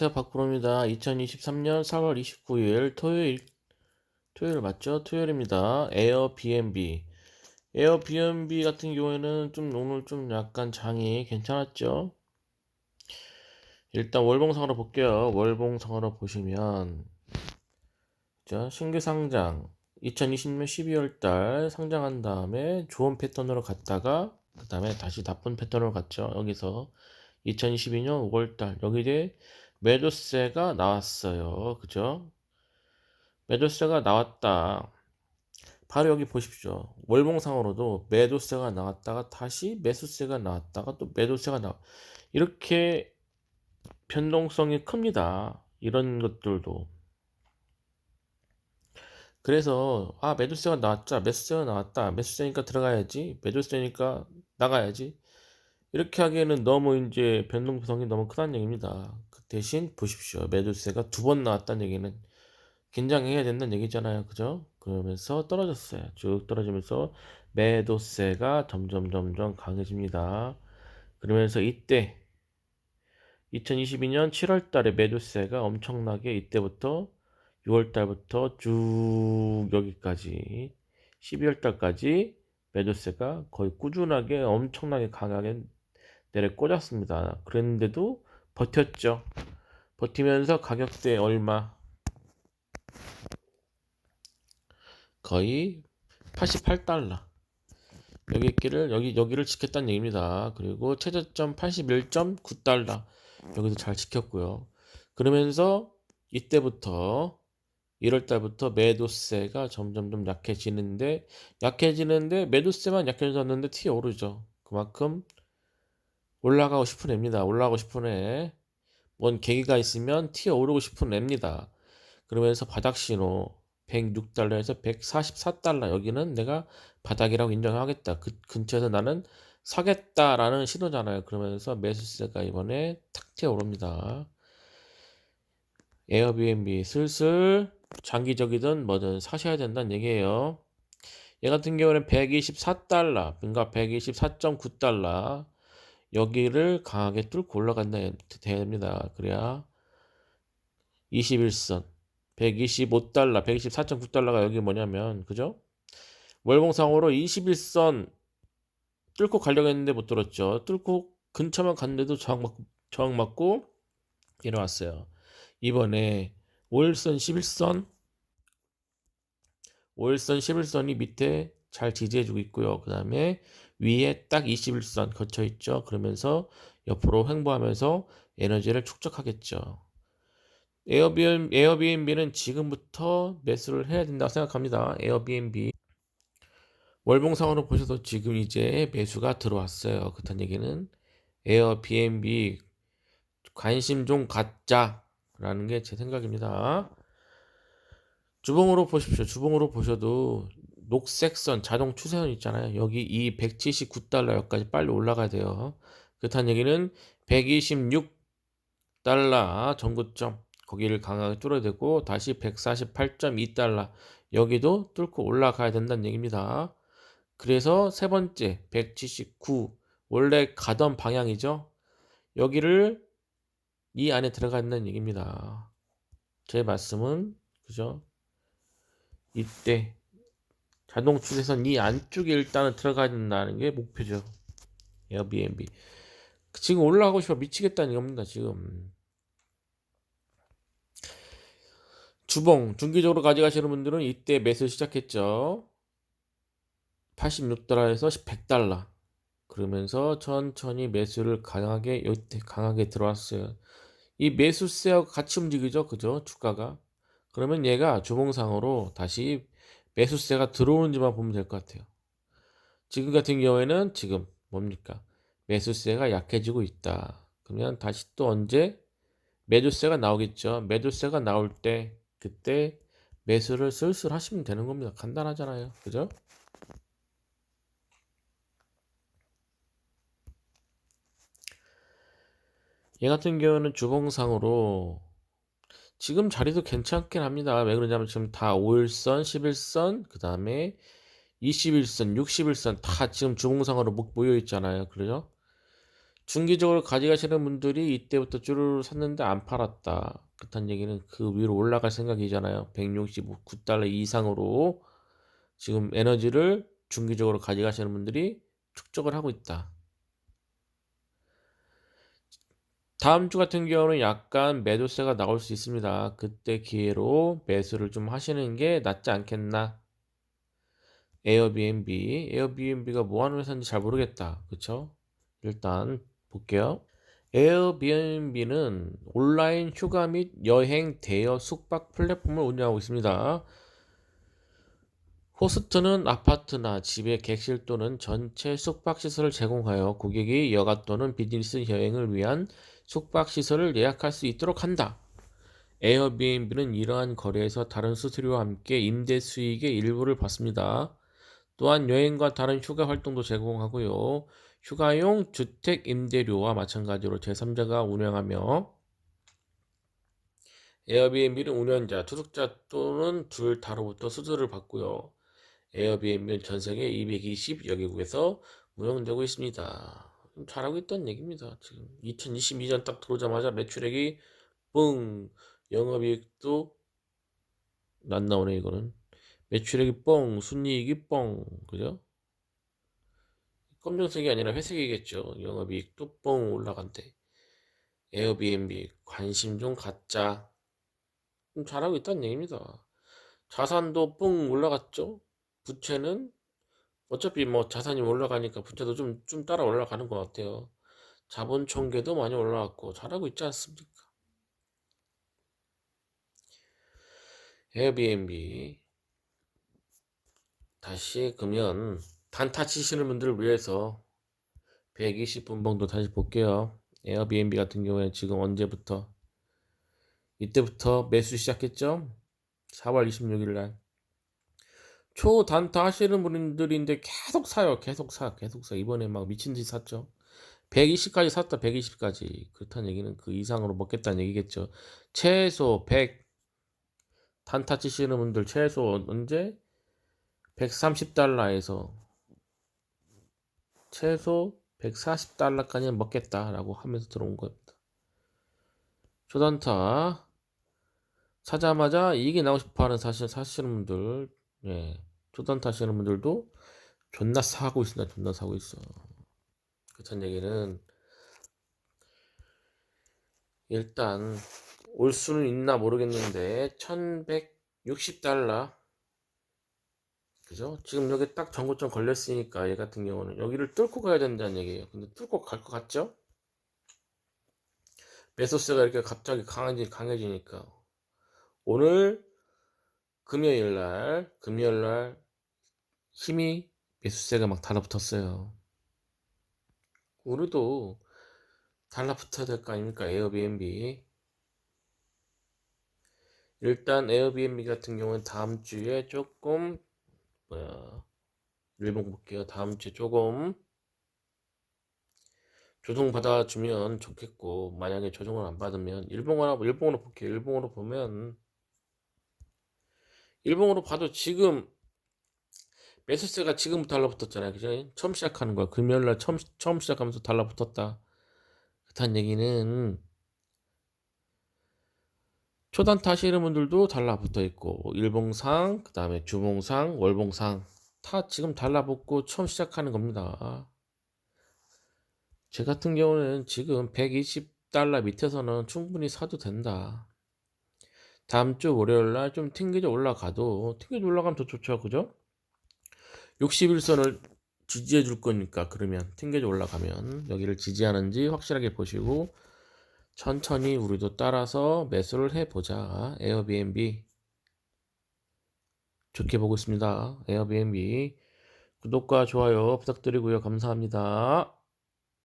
팟캐스트 박프로입니다. 2023년 4월 29일 토요일, 토요일 맞죠? 토요일입니다. 에어비앤비. 에어비앤비 같은 경우에는 좀 오늘 좀 약간 장이 괜찮았죠? 일단 월봉상으로 볼게요. 월봉상으로 보시면, 자, 신규 상장. 2020년 12월 달 상장한 다음에 좋은 패턴으로 갔다가, 그 다음에 다시 나쁜 패턴으로 갔죠. 여기서 2022년 5월달 여기 이 제 매도세가 나왔어요. 그죠? 매도세가 나왔다. 바로 여기 보십시오. 월봉상으로도 매도세가 나왔다가 다시 매수세가 나왔다가 또 매도세가 나와. 이렇게 변동성이 큽니다. 이런 것들도. 그래서 아 매도세가 나왔자 매수세가 나왔다 매수세니까 들어가야지 매도세니까 나가야지 이렇게 하기에는 너무 이제 변동성이 너무 크다는 얘기입니다. 그 대신 보십시오. 매도세가 두 번 나왔다는 얘기는 긴장해야 된다는 얘기잖아요. 그죠? 그러면서 떨어졌어요. 쭉 떨어지면서 매도세가 점점 점점 강해집니다. 그러면서 이때 2022년 7월 달에 매도세가 엄청나게 이때부터 6월 달부터 쭉 여기까지 12월 달까지 매도세가 거의 꾸준하게 엄청나게 강하게 내려 꽂았습니다. 그랬는데도 버텼죠. 버티면서 가격대 얼마? 거의 88달러. 여기 있기를 여기 여기를 지켰다는 얘기입니다. 그리고 최저점 81.9달러. 여기도 잘 지켰고요. 그러면서 이때부터 1월 달부터 매도세가 점점 좀 약해지는데 약해지는데 매도세만 약해졌는데 튀어 오르죠. 그만큼 올라가고 싶은 애입니다. 올라가고 싶은 애. 뭔 계기가 있으면 튀어 오르고 싶은 애입니다. 그러면서 바닥 신호 106달러에서 144달러 여기는 내가 바닥이라고 인정하겠다. 그 근처에서 나는 사겠다라는 신호잖아요. 그러면서 매수세가 이번에 탁 튀어 오릅니다. 에어비앤비 슬슬 장기적이든 뭐든 사셔야 된다는 얘기예요. 얘 같은 경우는 124달러, 그러니까 124.9달러 여기를 강하게 뚫고 올라간다 됩니다. 그래야 21선 125달러 124.9달러가 여기 뭐냐면 그죠? 월봉상으로 21선 뚫고 가려고 했는데 못 뚫었죠. 뚫고 근처만 갔는데도 저항 맞고, 저항 맞고 일어났어요. 이번에 5일선 11선 5일선 11선이 밑에 잘 지지해주고 있고요. 그 다음에 위에 딱 21선 거쳐 있죠. 그러면서 옆으로 횡보하면서 에너지를 축적하겠죠. 에어비앤, 에어비앤비는 지금부터 매수를 해야 된다고 생각합니다. 에어비앤비. 월봉상으로 보셔도 지금 이제 매수가 들어왔어요. 그렇다는 얘기는 에어비앤비 관심 좀 갖자라는 게 제 생각입니다. 주봉으로 보십시오. 주봉으로 보셔도 녹색 선 자동 추세선 있잖아요. 여기 이 179달러 여기까지 빨리 올라가야 돼요. 그렇다는 얘기는 126달러 전고점 거기를 강하게 뚫어야 되고 다시 148.2달러 여기도 뚫고 올라가야 된다는 얘기입니다. 그래서 세 번째 179 원래 가던 방향이죠. 여기를 이 안에 들어가 있는 얘기입니다. 제 말씀은 그죠? 이때 자동 추세선 이 안쪽에 일단은 들어가야 된다는 게 목표죠. 에어비앤비. 지금 올라가고 싶어 미치겠다는 겁니다. 지금. 주봉 중기적으로 가져가시는 분들은 이때 매수 시작했죠. 86달러에서 100달러. 그러면서 천천히 매수를 강하게 이때 강하게 들어왔어요. 이 매수세하고 같이 움직이죠. 그죠? 주가가. 그러면 얘가 주봉상으로 다시 매수세가 들어오는지만 보면 될 것 같아요. 지금 같은 경우에는 지금 뭡니까? 매수세가 약해지고 있다. 그러면 다시 또 언제 매도세가 나오겠죠. 매도세가 나올 때 그때 매수를 슬슬 하시면 되는 겁니다. 간단하잖아요. 그죠? 얘 같은 경우는 주봉상으로 지금 자리도 괜찮긴 합니다. 왜 그러냐면 지금 다 5일선, 11선, 그 다음에 21선, 61선 다 지금 주봉상으로 모여 있잖아요. 그죠? 중기적으로 가져가시는 분들이 이때부터 쭈루루 샀는데 안 팔았다. 그렇다는 얘기는 그 위로 올라갈 생각이잖아요. 169달러 이상으로 지금 에너지를 중기적으로 가져가시는 분들이 축적을 하고 있다. 다음 주 같은 경우는 약간 매도세가 나올 수 있습니다. 그때 기회로 매수를 좀 하시는 게 낫지 않겠나? 에어비앤비, 에어비앤비가 뭐 하는 회사인지 잘 모르겠다. 그쵸? 일단 볼게요. 에어비앤비는 온라인 휴가 및 여행 대여 숙박 플랫폼을 운영하고 있습니다. 호스트는 아파트나 집의 객실 또는 전체 숙박시설을 제공하여 고객이 여가 또는 비즈니스 여행을 위한 숙박시설을 예약할 수 있도록 한다. 에어비앤비는 이러한 거래에서 다른 수수료와 함께 임대 수익의 일부를 받습니다. 또한 여행과 다른 휴가 활동도 제공하고요. 휴가용 주택 임대료와 마찬가지로 제3자가 운영하며 에어비앤비는 운영자, 투숙자 또는 둘 다로부터 수수료를 받고요. 에어비앤비는 전 세계 220여 개국에서 운영되고 있습니다. 잘하고 있다는 얘기입니다. 지금 2022년 딱 들어오자마자 매출액이 뻥, 영업이익도 안 나오네 이거는. 매출액이 뻥, 순이익이 뻥, 그죠? 검정색이 아니라 회색이겠죠. 영업이익도 뻥 올라간대. 에어비앤비 관심 좀 갖자. 좀 잘하고 있다는 얘기입니다. 자산도 뻥 올라갔죠. 부채는 어차피 뭐 자산이 올라가니까 부채도 좀, 좀 따라 올라가는 것 같아요. 자본 총계도 많이 올라갔고 잘하고 있지 않습니까? 에어비앤비 다시 그러면 단타 치시는 분들을 위해서 120분 정도 다시 볼게요. 에어비앤비 같은 경우에 지금 언제부터 이때부터 매수 시작했죠? 4월 26일 날 초단타 하시는 분들인데 계속 사요. 계속 사. 계속 사. 이번에 막 미친 듯이 샀죠. 120까지 샀다. 120까지. 그렇다는 얘기는 그 이상으로 먹겠다는 얘기겠죠. 최소 100 단타 치시는 분들 최소 언제 130달러에서 최소 140달러까지는 먹겠다라고 하면서 들어온 겁니다. 초단타 사자마자 이익이 나고 싶어 하는 사실 사시는 분들 예. 초단타 하시는 분들도 존나 사고 있습니다. 존나 사고 있어. 그렇다는 얘기는 일단 올 수는 있나 모르겠는데 1160달러 그죠? 지금 여기 딱 전고점 걸렸으니까 얘 같은 경우는 여기를 뚫고 가야 된다는 얘기예요. 근데 뚫고 갈 것 같죠? 메소스가 이렇게 갑자기 강해지, 강해지니까 오늘 금요일 날 금요일 날 힘이 매수세가 막 달라붙었어요. 오늘도 달라붙어야 될 거 아닙니까? 에어비앤비. 일단 에어비앤비 같은 경우는 다음 주에 조금 뭐야 일본 볼게요. 다음 주에 조금 조정 받아주면 좋겠고 만약에 조정을 안 받으면 일본어로 일본어로 볼게요. 일본어로 보면 일본어로 봐도 지금 매수세가 지금부터 달라붙었잖아요. 그죠? 처음 시작하는 거야. 금요일 날 처음, 처음 시작하면서 달라붙었다. 그렇다는 얘기는 초단타 하시는 분들도 달라붙어 있고 일봉상, 그 다음에 주봉상, 월봉상 다 지금 달라붙고 처음 시작하는 겁니다. 제 같은 경우는 지금 120달러 밑에서는 충분히 사도 된다. 다음 주 월요일 날 좀 튕겨져 올라가도 튕겨져 올라가면 더 좋죠. 그죠? 61선을 지지해 줄 거니까 그러면 튕겨져 올라가면 여기를 지지하는지 확실하게 보시고 천천히 우리도 따라서 매수를 해보자. 에어비앤비 좋게 보고 있습니다. 에어비앤비 구독과 좋아요 부탁드리고요. 감사합니다.